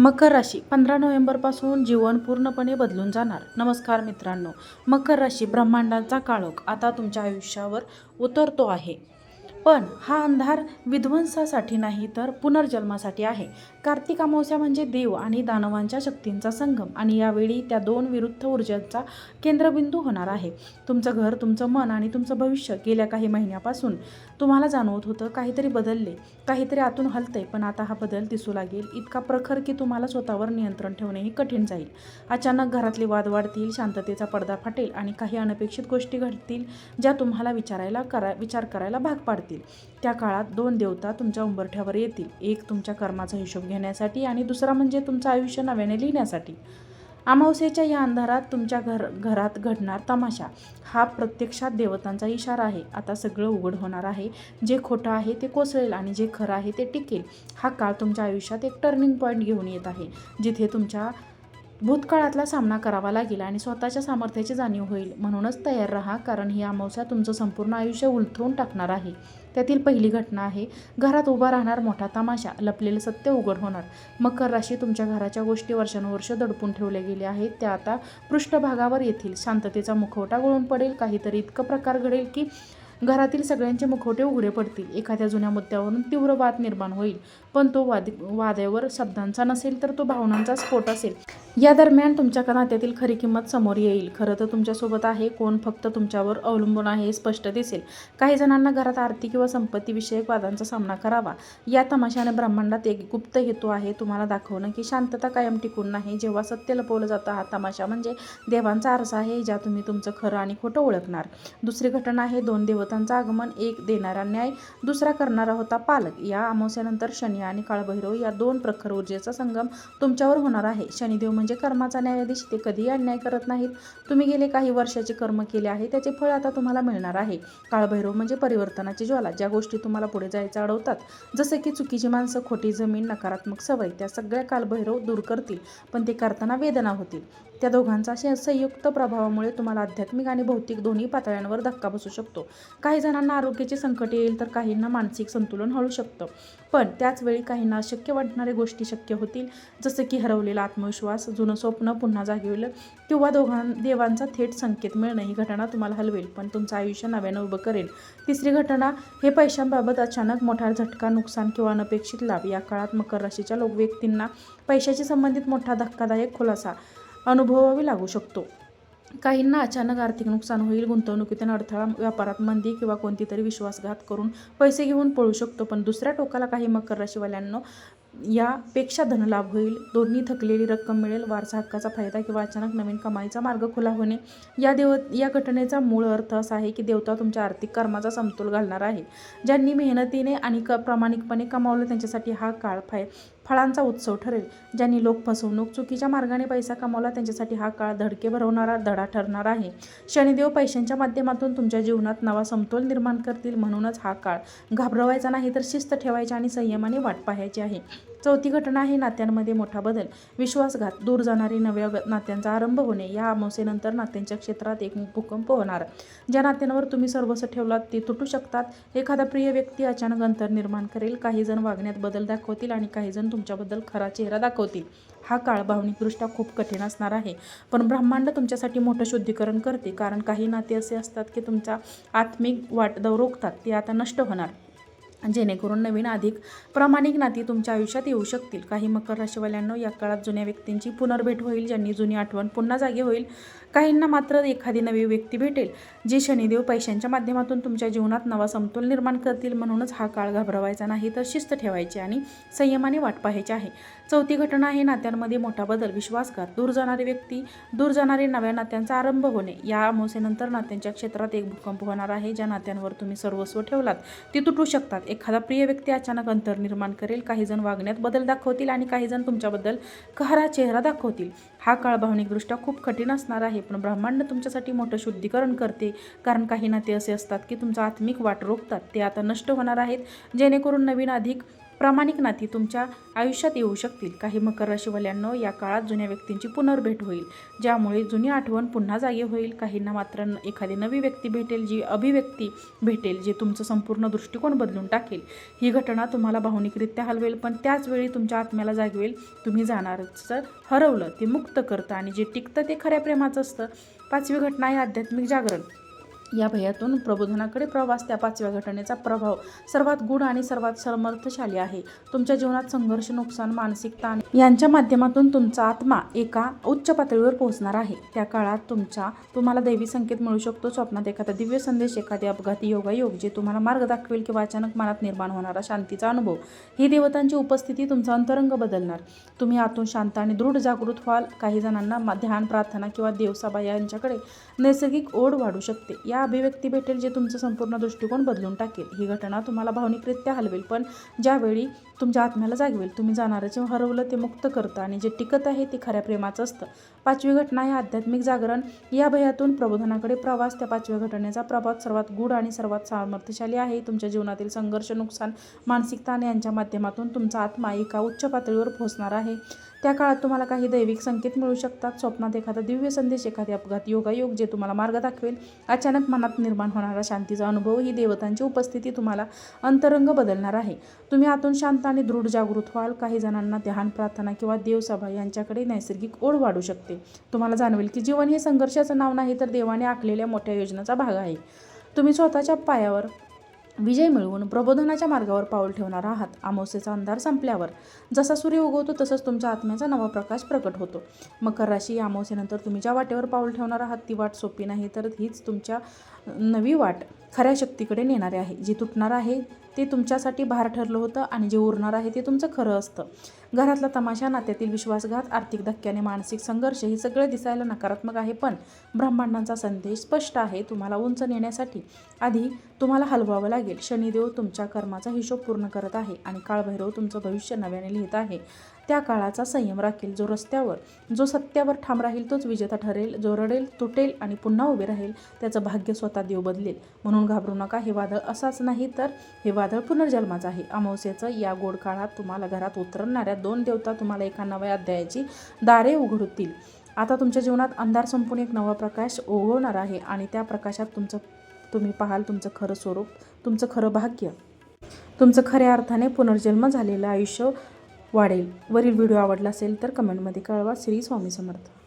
मकर राशी पंधरा नोव्हेंबरपासून जीवन पूर्णपणे बदलून जाणार. नमस्कार मित्रांनो मकर राशी ब्रह्मांडाचा काळोख आता तुमच्या आयुष्यावर उतरतो आहे. पण हा अंधार विध्वंसासाठी नाही तर पुनर्जन्मासाठी आहे. कार्तिक अमावस्या म्हणजे देव आणि दानवांच्या शक्तींचा संगम आणि यावेळी त्या दोन विरुद्ध ऊर्जांचा केंद्रबिंदू होणार आहे. तुमचं घर तुमचं मन आणि तुमचं भविष्य गेल्या काही महिन्यापासून तुम्हाला जाणवत होतं काहीतरी बदलले काहीतरी आतून हलतंय पण आता हा बदल दिसू लागेल. इतका प्रखर की तुम्हाला स्वतःवर नियंत्रण ठेवणेही कठीण जाईल. अचानक घरातले वाद वाढतील शांततेचा पडदा फाटेल आणि काही अनपेक्षित गोष्टी घडतील ज्या तुम्हाला विचारायला करा विचार करायला भाग पाडतील. त्या काळात दोन देवता तुमच्या उंबरठ्यावर येतील. एक तुमच्या कर्माचा हिशोब घेण्यासाठी आणि दुसरा म्हणजे तुमचं आयुष्य नव्याने लिहिण्यासाठी. अमावस्येच्या या अंधारात तुमच्या घर घरात घडणार तमाशा. हा प्रत्यक्षात देवतांचा इशारा आहे. आता सगळं उघड होणार आहे. जे खोटं आहे ते कोसळेल आणि जे खरं आहे ते टिकेल. हा काळ तुमच्या आयुष्यात एक टर्निंग पॉईंट घेऊन येत आहे. जिथे तुमच्या भूतकाळातला सामना करावा लागेल आणि स्वतःच्या सामर्थ्याची जाणीव होईल. म्हणूनच तयार राहा कारण ही अमावस्या तुमचं संपूर्ण आयुष्य उलथवून टाकणार आहे. त्यातील पहिली घटना आहे घरात उभा राहणार मोठा तमाशा लपलेलं सत्य उघड होणार. मकर राशी तुमच्या घराच्या गोष्टी वर्षानुवर्ष दडपून ठेवल्या गेल्या आहेत. त्या आता पृष्ठभागावर येतील. शांततेचा मुखवटा गळून पडेल. काहीतरी इतकं प्रकार घडेल की घरातील सगळ्यांचे मुखवटे उघडे पडतील. एखाद्या जुन्या मुद्द्यावरून तीव्र वाद निर्माण होईल. पण तो वाद वाद्यावर शब्दांचा नसेल तर तो भावनांचा स्फोट असेल. या दरम्यान तुमच्या नात्यातील खरी किंमत समोर येईल. खरं तर तुमच्यासोबत आहे कोण फक्त तुमच्यावर अवलंबून आहे हे स्पष्ट दिसेल. काही जणांना घरात आर्थिक किंवा संपत्तीविषयक वादांचा सामना करावा. या तमाशाने ब्रह्मांडात एक गुप्त हेतू आहे. तुम्हाला दाखवणं की शांतता कायम टिकून नाही. जेव्हा सत्य लपवलं जातं हा तमाशा म्हणजे देवांचा आरसा आहे ज्या तुम्ही तुमचं खरं आणि खोटं ओळखणार. दुसरी घटना आहे दोन देवतांचं आगमन एक देणारा न्याय दुसरा करणारा होता पालक. या अमावस्यानंतर शनी आणि काळभैरव या दोन प्रखर ऊर्जेचा संगम तुमच्यावर होणार आहे. शनिदेव म्हणजे कर्माचा न्यायाधीश. ते कधीही अन्याय करत नाहीत. तुम्ही गेले काही वर्षाचे कर्म केले आहे. त्याचे फळ आता तुम्हाला मिळणार आहे. काळभैरव म्हणजे परिवर्तनाची ज्वाला. ज्या गोष्टी तुम्हाला पुढे जायचं अडवतात जसं की चुकीची माणसं खोटी जमीन नकारात्मक सवय त्या सगळ्या कालभैरव दूर करतील. पण ते करताना वेदना होतील. त्या दोघांचा अशा संयुक्त प्रभावामुळे तुम्हाला आध्यात्मिक आणि भौतिक दोन्ही पातळ्यांवर धक्का बसू शकतो. काही जणांना आरोग्याचे संकट येईल तर काहींना मानसिक संतुलन हळू शकतं. पण त्याच वेळी काहींना अशक्य वाटणाऱ्या गोष्टी शक्य होतील जसं की हरवलेला आत्मविश्वास जुनं स्वप्न पुन्हा जागेवलं किंवा दोघां देवांचा थेट संकेत मिळणं ही घटना तुम्हाला हलवेल पण तुमचं आयुष्य नव्यानं उभं करेल. तिसरी घटना हे पैशांबाबत अचानक मोठा झटका नुकसान किंवा अनपेक्षित लाभ या काळात मकर राशीच्या लोक व्यक्तींना पैशाशी संबंधित मोठा धक्कादायक खुलासा अनुभवावी लागू शकतो. काहींना अचानक आर्थिक नुकसान होईल गुंतवणुकीतून अडथळा व्यापारात मंदी किंवा कोणती तरी विश्वासघात करून पैसे घेऊन पळू शकतो पण दुसऱ्या टोकाला काही मकर राशीवाल्यांना यापेक्षा धनलाभ होईल. दोन्ही थकलेली रक्कम मिळेल वारसा हक्काचा फायदा किंवा अचानक नवीन कमाईचा मार्ग खुला होणे. या देव या घटनेचा मूळ अर्थ असा आहे की देवता तुमच्या आर्थिक कर्माचा समतोल घालणार आहे. ज्यांनी मेहनतीने आणि क प्रामाणिकपणे कमावलं त्यांच्यासाठी हा काळ फाय फळांचा उत्सव ठरेल ज्यांनी लोक फसवणूक चुकीच्या मार्गाने पैसा कमावला त्यांच्यासाठी हा काळ धडके भरवणारा धडा ठरणार आहे. शनिदेव पैशांच्या माध्यमातून तुमच्या जीवनात नवा समतोल निर्माण करतील म्हणूनच हा काळ घाबरवायचा नाही तर शिस्त ठेवायची आणि संयमाने वाट पाहायची आहे. चौथी घटना आहे नात्यांमध्ये मोठा बदल. विश्वासघात दूर जाणारी नव्या नात्यांचा आरंभ होणे या अमावस्येनंतर नात्यांच्या क्षेत्रात एक भूकंप होणार. ज्या नात्यांवर तुम्ही सर्वस्व ठेवलात ते तुटू शकतात. एखादा प्रिय व्यक्ती अचानक अंतर निर्माण करेल. काही जण वागण्यात बदल दाखवतील आणि काही जण तुमच्याबद्दल खरा चेहरा दाखवतील. हा काळ भावनिकदृष्ट्या खूप कठीण असणार आहे. पण ब्रह्मांड तुमच्यासाठी मोठं शुद्धीकरण करते. कारण काही नाते असे असतात की तुमचा आत्मिक वाट रोखतात ते आता नष्ट होणार. जेणेकरून नवीन अधिक प्रामाणिक नाती तुमच्या आयुष्यात येऊ शकतील. काही मकर राशीवाल्यांना या काळात जुन्या व्यक्तींची पुनर्भेट होईल ज्यांनी जुनी आठवण पुन्हा जागी होईल. काहींना मात्र एखादी नवी व्यक्ती भेटेल जी शनिदेव पैशांच्या माध्यमातून तुमच्या जीवनात नवा समतोल निर्माण करतील. म्हणूनच हा काळ घाबरवायचा नाही तर शिस्त ठेवायची आणि संयमाने वाट पाहायची आहे. चौथी घटना आहे नात्यांमध्ये मोठा बदल. विश्वासघात दूर जाणारी व्यक्ती दूर जाणारे नव्या नात्यांचा आरंभ होणे. या अमावस्येनंतर नात्यांच्या क्षेत्रात एक भूकंप होणार आहे ज्या नात्यांवर तुम्ही सर्वस्व ठेवलात. ती तुटू शकतात. एखादा प्रिय व्यक्ती अचानक अंतर निर्माण करेल. काही जण वागण्यात बदल दाखवतील आणि काही जण तुमच्याबद्दल खरा चेहरा दाखवतील. हा काळ भावनिकदृष्ट्या खूप कठीण असणार आहे पण ब्रह्मांड तुमच्यासाठी मोठं शुद्धीकरण करते. कारण काही नाते असे असतात की तुमचा आत्मिक वाट रोखतात. ते आता नष्ट होणार आहेत. जेणेकरून नवीन अधिक प्रामाणिक नाती तुमच्या आयुष्यात येऊ शकतील. काही मकर राशीवाल्यांनो या काळात जुन्या व्यक्तींची पुनर्भेट होईल ज्यामुळे जुनी आठवण पुन्हा जागी होईल. काहींना मात्र न- एखादी नवी व्यक्ती भेटेल जी अभिव्यक्ती भेटेल जे तुमचं संपूर्ण दृष्टिकोन बदलून टाकेल. ही घटना तुम्हाला भावनिकरित्या हलवेल पण त्याच वेळी तुमच्या आत्म्याला जागवेल. तुम्ही जाणारचं हरवलं ते मुक्त करतं आणि जे टिकतं ते खऱ्या प्रेमाचं असतं. पाचवी घटना आहे आध्यात्मिक जागरण. या भयातून प्रबोधनाकडे प्रवास त्या पाचव्या घटनेचा प्रभाव सर्वात गूढ आणि सर्वात समर्थशाली आहे. तुमच्या जीवनात संघर्ष नुकसान मानसिक ताण यांच्या माध्यमातून तुमचा आत्मा एका उच्च पातळीवर पोहोचणार आहे. त्या काळात तुमच्या तुम्हाला दैवी संकेत मिळू शकतो. स्वप्नात एखादा दिव्य संदेश एखादी अपघाती योगायोग जे तुम्हाला मार्ग दाखवेल किंवा अचानक मनात निर्माण होणारा शांतीचा अनुभव. ही देवतांची उपस्थिती तुमचा अंतरंग बदलणार. तुम्ही आतून शांत आणि दृढ जागृत व्हाल. काही जणांना ध्यान प्रार्थना किंवा देवसाबा यांच्याकडे नैसर्गिक ओढ वाढू शकते. या अभिव्यक्ती भेटेल जे तुमचं संपूर्ण दृष्टिकोन बदलून टाकेल. ही घटना तुम्हाला भावनिकरित्या हलवेल पण ज्यावेळी तुमच्या आत्म्याला जागवेल तुम्ही जाणारं हरवलं ते मुक्त करतं आणि जे टिकत आहे ते खऱ्या प्रेमाचं असतं. पाचवी घटना हे आध्यात्मिक जागरण. या भयातून प्रबोधनाकडे प्रवास. त्या पाचव्या घटनेचा प्रभाव सर्वात गूढ आणि सर्वात सामर्थ्यशाली आहे. तुमच्या जीवनातील संघर्ष नुकसान मानसिक ताण यांच्या माध्यमातून तुमचा आत्मा एका उच्च पातळीवर पोहोचणार आहे. त्या काळात तुम्हाला काही दैविक संकेत मिळू शकतात. स्वप्नात एखादा दिव्य संदेश एखादे अपघात योगायोग जे तुम्हाला मार्ग दाखवेल अचानक मनात निर्माण होणारा शांतीचा अनुभव ही देवतांची उपस्थिती तुम्हाला अंतरंग बदलणार आहे. तुम्ही आतून शांत आणि दृढ जागृत व्हाल. काही जणांना ध्यान प्रार्थना किंवा देवसभा यांच्याकडे नैसर्गिक ओढ वाढू शकते. तुम्हाला जाणवेल की जीवन हे संघर्षाचं नाव नाही तर देवाने आखलेल्या मोठ्या योजनेचा भाग आहे. तुम्ही स्वतःच्या पायावर विजय मिळवून प्रबोधनाच्या मार्गावर पाऊल ठेवणार आहात. अमावस्येचा अंधार संपल्यावर जसा सूर्य उगवतो तसंच तुमच्या आत्म्याचा नवा प्रकाश प्रकट होतो. मकर राशी अमावस्येनंतर तुम्ही ज्या वाटेवर पाऊल ठेवणार आहात ती वाट सोपी नाही तर हीच तुमच्या नवी वाट खऱ्या शक्तीकडे नेणारे आहे. जे तुटणार आहे ते तुमच्यासाठी भार ठरलं होतं आणि जे उरणार आहे ते तुमचं खरं असतं. घरातला तमाशा नात्यातील विश्वासघात आर्थिक धक्क्याने मानसिक संघर्ष हे सगळे दिसायला नकारात्मक आहे पण ब्रह्मांडांचा संदेश स्पष्ट आहे. तुम्हाला उंच नेण्यासाठी आधी तुम्हाला हलवावं लागेल. शनिदेव तुमच्या कर्माचा हिशोब पूर्ण करत आहे आणि काळभैरव तुमचं भविष्य नव्याने लिहित आहे. त्या काळाचा संयम राखेल जो रस्त्यावर जो सत्यावर ठाम राहील तोच विजेता ठरेल जो रडेल तुटेल आणि पुन्हा उभे राहील त्याचं भाग्य स्वतः देव बदलेल. म्हणून घाबरू नका हे वादळ असाच नाही तर हे वादळ पुनर्जन्माचं आहे. अमावस्येचं या गोड काळात तुम्हाला घरात उतरणाऱ्या दोन देवता तुम्हाला एका नव्या अध्यायाची दारे उघडतील. आता तुमच्या जीवनात अंधार संपून एक नवा प्रकाश ओघवणार आहे आणि त्या प्रकाशात तुमचं तुम्ही पाहाल तुमचं खरं स्वरूप तुमचं खरं भाग्य. तुमचं खऱ्या अर्थाने पुनर्जन्म झालेलं आयुष्य वाढेल. वरील व्हिडिओ आवडला असेल तर कमेंटमध्ये कळवा. श्री स्वामी समर्थ.